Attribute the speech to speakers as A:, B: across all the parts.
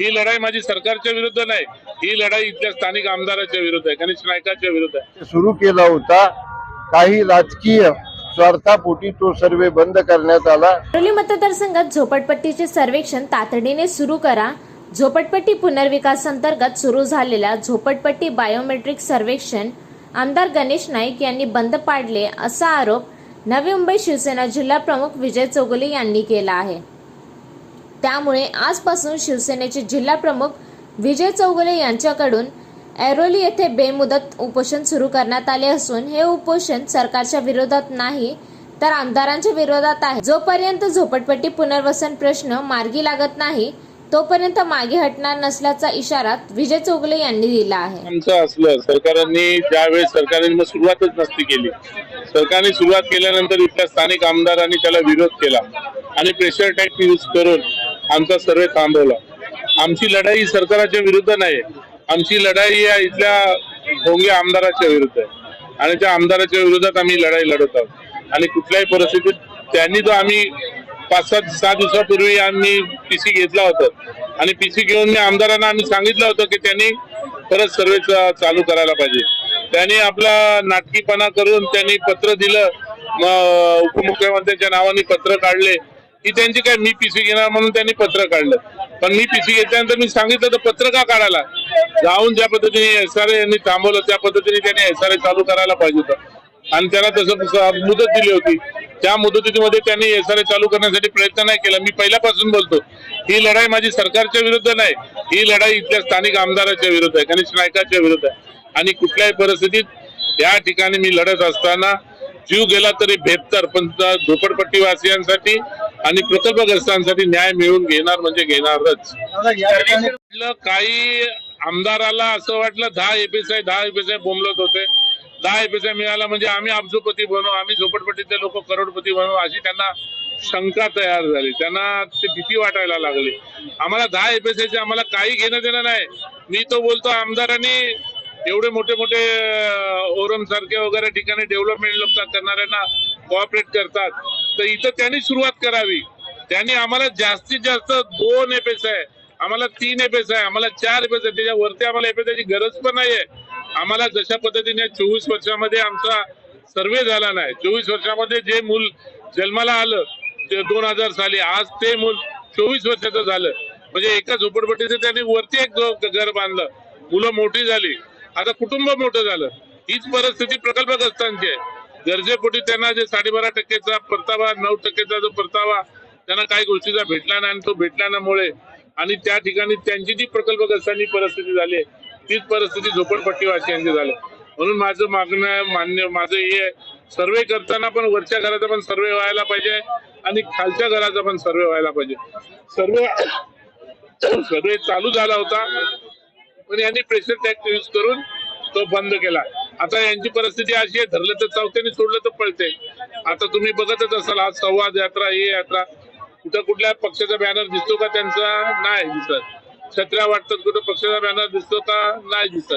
A: ही लढाई माझी सरकारच्या विरुद्ध नाही ही लढाई इथल्या स्थानिक आमदाराच्या विरुद्ध आहे गणेश नायकाच्या विरुद्ध आहे.
B: सुरू केला होता काही राजकीय स्वार्थापोटी तो सर्वे बंद करण्यात आला.
C: ऐरोली मतदारसंघात झोपडपट्टीचे सर्वेक्षण तातडीने सुरू करा. झोपडपट्टी पुनर्विकास अंतर्गत सुरू झालेल्या झोपडपट्टी बायोमेट्रिक सर्वेक्षण आमदार गणेश नाईक यांनी बंद पाडले असा आरोप नवी मुंबई शिवसेना जिल्हा प्रमुख विजय चौगुले यांनी केला आहे. त्यामुळे आजपासून शिवसेनेचे जिल्हा प्रमुख विजय चौगले यांच्याकडून ऐरोली येथे बेमुदत उपोषण सुरू करण्यात आले असून हे उपोषण सरकारच्या विरोधात नाही तर आमदारांच्या विरोधात आहे. जोपर्यंत झोपडपट्टी पुनर्वसन प्रश्न मार्गी लागत नाही तोपर्यंत मागे हटणार नसल्याचा इशारा विजय चौगुले यांनी दिला आहे.
A: आमचं असलं सरकारने ज्यावेळेस सरकारने मग सुरुवातच नसती केली. सरकारने सुरुवात केल्यानंतर इथल्या स्थानिक आमदारांनी त्याला विरोध केला. आणि प्रेशर टॅक्स यूज करून आमचा सर्वे थांबवला. आमची लढाई सरकाराच्या सरकारच्या विरुद्ध नाही आमची लढाई या इथल्या भोंगे आमदाराच्या विरुद्ध आहे. आणि त्या आमदाराच्या विरोधात आम्ही लढाई लढत आहोत. आणि कुठल्याही परिस्थितीत त्यांनी तो आम्ही पाच सात सहा दिवसापूर्वी आम्ही पीसी घेतला होता. आणि पीसी घेऊन मी आमदारांना आम्ही सांगितलं होतं की त्यांनी परत सर्वे चालू करायला पाहिजे. त्यांनी आपला नाटकीपणा करून त्यांनी पत्र दिलं. उपमुख्यमंत्र्यांच्या नावाने पत्र काढले. की त्यांची काय मी पीसी घेणार म्हणून त्यांनी पत्र काढलं. पण मी पीसी घेतल्यानंतर मी सांगितलं तर पत्र का काढायला? जाऊन ज्या पद्धतीने एस आर यांनी थांबवलं त्या पद्धतीने त्यांनी एस आर चालू करायला पाहिजे होतं. आणि त्याला तसं मुदत दिली होती. त्या मुदतीमध्ये त्यांनी एस आर चालू करण्यासाठी प्रयत्न नाही केला. मी पहिल्यापासून बोलतो ही लढाई माझी सरकारच्या विरुद्ध नाही. ही लढाई इथल्या स्थानिक आमदाराच्या विरुद्ध आहे गणेश नायकाच्या विरुद्ध आहे. आणि कुठल्याही परिस्थितीत या ठिकाणी मी लढत असताना जीव गेला तरी बेहत्तर पण झोपडपट्टीवासियांसाठी वासियांसाठी आणि प्रकल्पग्रस्तांसाठी न्याय मिळवून घेणार म्हणजे घेणारच. काही आमदाराला असं वाटलं दहा एपीएसआय दहा एपीएसआय बोंबलत होते. दहा एपीएसआय मिळाला म्हणजे आम्ही अब्जोपती बनू आम्ही झोपडपट्टीतले लोक करोडपती बनू अशी त्यांना शंका तयार झाली. त्यांना ते भीती वाटायला लागली. आम्हाला दहा एपीएसआयचे आम्हाला काही घेणं देणं नाही. मी तो बोलतो आमदारांनी एवढे मोठे मोठे ओरम सारखे वगैरे ठिकाणी डेव्हलपमेंट लोक करणाऱ्यांना कोऑपरेट करतात. तर इथं त्यांनी सुरुवात करावी. त्यांनी आम्हाला जास्तीत जास्त दोन एपेस आहे. आम्हाला तीन एपेस आहे. आम्हाला चार एपेस आहे. त्याच्यावरती आम्हाला एपेसाची गरज पण नाहीये. आम्हाला जशा पद्धतीने चोवीस वर्षामध्ये आमचा सर्वे झाला नाही चोवीस वर्षामध्ये जे मूल जन्माला आलं ते दोन हजार साली आज ते मूल चोवीस वर्षाचं झालं. म्हणजे एका झोपडपट्टीचं त्यांनी वरती एक घर बांधलं. मुलं मोठी झाली. आता कुटुंब मोठं झालं. हीच परिस्थिती प्रकल्पग्रस्तांची आहे. गरजेपोटी त्यांना जे साडेबारा टक्केचा परतावा नऊ टक्केचा जो परतावा त्यांना काही गोष्टीचा भेटला नाही आणि तो भेटल्यामुळे आणि त्या ठिकाणी त्यांची जी प्रकल्पग्रस्तांची परिस्थिती झाली तीच परिस्थिती झोपडपट्टीवासियांची झाली म्हणून माझं मागणं आहे, मान्य माझं हे आहे, सर्वे करताना पण वरच्या घराचा पण सर्वे व्हायला पाहिजे आणि खालच्या घराचा पण सर्वे व्हायला पाहिजे. सर्वे सर्वे चालू झाला होता पण यांनी प्रेशर टॅक्स यूज करून तो बंद केला. आता यांची परिस्थिती अशी आहे धरलं तर चौथ्याने सोडलं तर पळते. आता तुम्ही बघतच असाल आज संवाद यात्रा ही यात्रा. कुठं कुठल्या पक्षाचा बॅनर दिसतो का त्यांचा? नाही दिसत. छत्र्या वाटतात कुठं पक्षाचा बॅनर दिसतो का? नाही दिसत.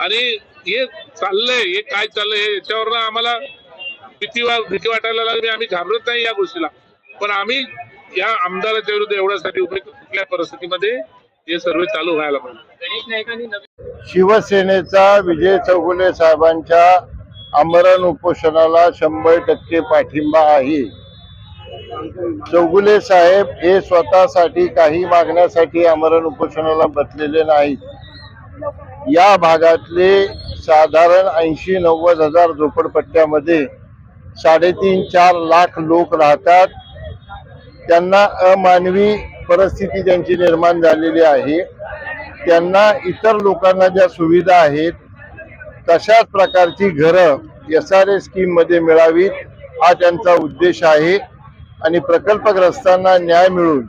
A: आणि हे चाललंय हे काय चाललंय हे याच्यावर आम्हाला भीती वा भीती वाटायला लागली आम्ही घाबरत नाही या गोष्टीला. पण आम्ही या आमदाराच्या विरुद्ध एवढ्यासाठी उभे कुठल्या परिस्थितीमध्ये हे सर्व चालू व्हायला पाहिजे.
B: शिवसेनेचा विजय चौगुले साहेबांच्या आमरण उपोषणाला शंभर टक्के पाठिंबा आहे. चौगुले साहेब हे स्वतःसाठी काही मागण्यासाठी आमरण उपोषणाला बसलेले नाहीत. या भागातले साधारण ऐंशी नव्वद हजार झोपडपट्ट्यामध्ये साडेतीन चार लाख लोक राहतात. त्यांना अमानवी परिस्थिती त्यांची निर्माण झालेली आहे त्यांना इतर लोकांना ज्या सुविधा आहेत तशाच प्रकारची घरं एस आर ए स्कीममध्ये मिळावीत हा त्यांचा उद्देश आहे. आणि प्रकल्पग्रस्तांना न्याय मिळून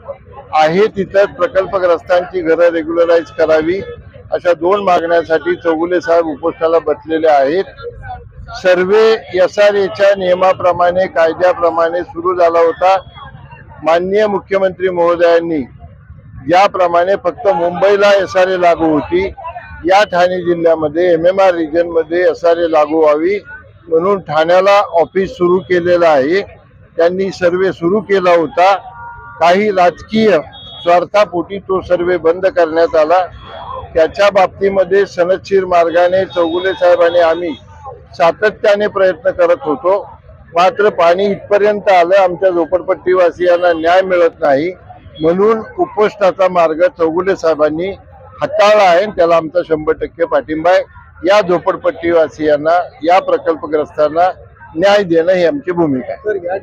B: आहे तिथं प्रकल्पग्रस्तांची घरं रेग्युलराईज करावी अशा दोन मागण्यासाठी चौगुले साहेब उपोषणाला बसलेले आहेत. सर्वे एस आर एच्या नियमाप्रमाणे कायद्याप्रमाणे सुरू झाला होता. माननीय मुख्यमंत्री महोदयांनी ज्याप्रमाणे फक्त मुंबईला एस आर ए लागू होती. या ठाणे जिल्ह्यामध्ये एम एम आर रिजनमध्ये एस आर ए लागू व्हावी म्हणून ठाण्याला ऑफिस सुरू केलेलं आहे. त्यांनी सर्वे सुरू केला होता. काही राजकीय स्वार्थापोटी तो सर्वे बंद करण्यात आला. त्याच्या बाबतीमध्ये सनदशीर मार्गाने चौगुले साहेबांनी आम्ही सातत्याने प्रयत्न करत होतो. मात्र पाणी इथपर्यंत आलं आमच्या झोपडपट्टीवासियांना न्याय मिळत नाही. म्हणून उपोषणाचा मार्ग चौगुले साहेबांनी हाताळला आहे आणि त्याला आमचा शंभर टक्के पाठिंबा आहे. या झोपडपट्टीवासियांना या प्रकल्पग्रस्तांना न्याय देणं ही आमची भूमिका आहे.